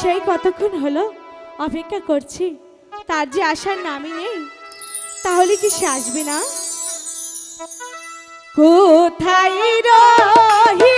সেই কতক্ষণ হলো অপেক্ষা করছি। তার যে আসার নামই নেই, তাহলে কি সে আসবে না? কোথায় রহি